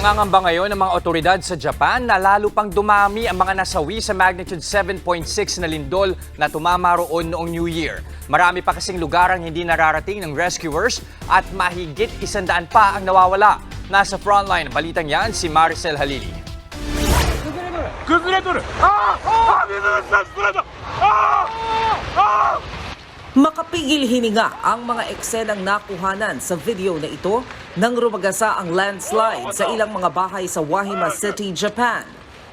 Nangangamba ngayon ang mga otoridad sa Japan na lalo pang dumami ang mga nasawi sa magnitude 7.6 na lindol na tumama roon noong New Year. Marami pa kasing lugar ang hindi nararating ng rescuers at mahigit isandaan pa ang nawawala. Nasa frontline balitang yan si Maricel Halili. Kuzuredor! Kuzuredor! Ah! Ah! Ah! Ah! Ah! Ah! Ah! Makapigil hininga ang mga eksenang nakuhanan sa video na ito nang rumagasa ang landslide sa ilang mga bahay sa Wahima City, Japan.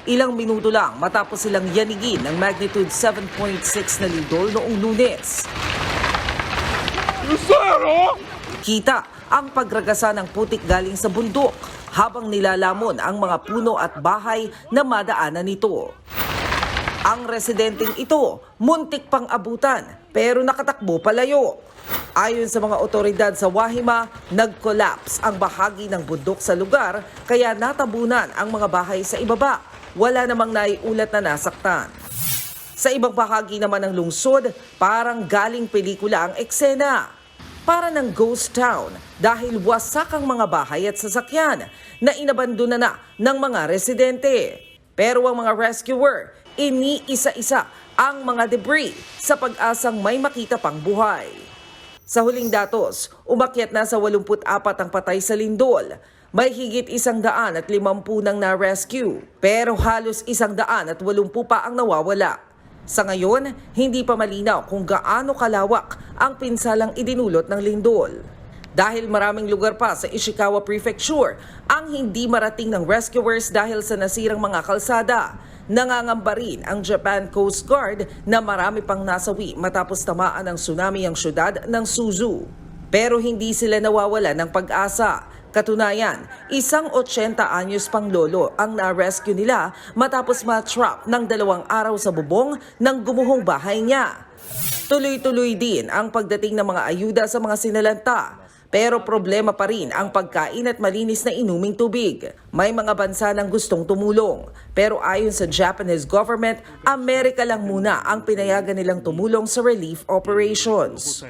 Ilang minuto lang matapos silang yanigin ng magnitude 7.6 na lindol noong lunes. Kita ang pagragasa ng putik galing sa bundok habang nilalamon ang mga puno at bahay na madaanan nito. Ang residenteng ito, muntik pang abutan pero nakatakbo palayo. Ayon sa mga otoridad sa Wahima, nag-collapse ang bahagi ng bundok sa lugar kaya natabunan ang mga bahay sa ibaba. Wala namang naiulat na nasaktan. Sa ibang bahagi naman ng lungsod, parang galing pelikula ang eksena. Para ng ghost town dahil wasak ang mga bahay at sasakyan na inabandona na ng mga residente. Pero ang mga rescuer, iniisa-isa ang mga debris sa pag-asang may makita pang buhay. Sa huling datos, umakyat na sa 84 ang patay sa lindol. May higit isang daan at limampu nang na-rescue, pero halos isang daan at walumpu pa ang nawawala. Sa ngayon, hindi pa malinaw kung gaano kalawak ang pinsalang idinulot ng lindol. Dahil maraming lugar pa sa Ishikawa Prefecture ang hindi marating ng rescuers dahil sa nasirang mga kalsada. Nangangamba rin ang Japan Coast Guard na marami pang nasawi matapos tamaan ng tsunami ang syudad ng Suzu. Pero hindi sila nawawala ng pag-asa. Katunayan, isang 80 anyos pang lolo ang na-rescue nila matapos ma-trap ng dalawang araw sa bubong ng gumuhong bahay niya. Tuloy-tuloy din ang pagdating ng mga ayuda sa mga sinalanta. Pero problema pa rin ang pagkain at malinis na inuming tubig. May mga bansa nang gustong tumulong. Pero ayon sa Japanese government, Amerika lang muna ang pinayagan nilang tumulong sa relief operations.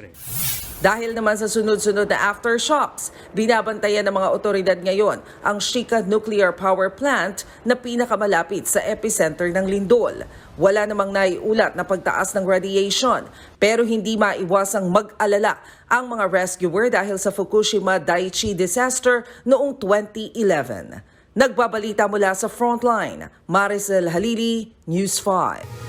Dahil naman sa sunod-sunod na aftershocks, binabantayan ng mga otoridad ngayon ang Shika Nuclear Power Plant na pinakamalapit sa epicenter ng lindol. Wala namang naiulat na pagtaas ng radiation, pero hindi maiwasang mag-alala ang mga rescuer dahil sa Fukushima Daiichi disaster noong 2011. Nagbabalita mula sa Frontline, Maricel Halili, News 5.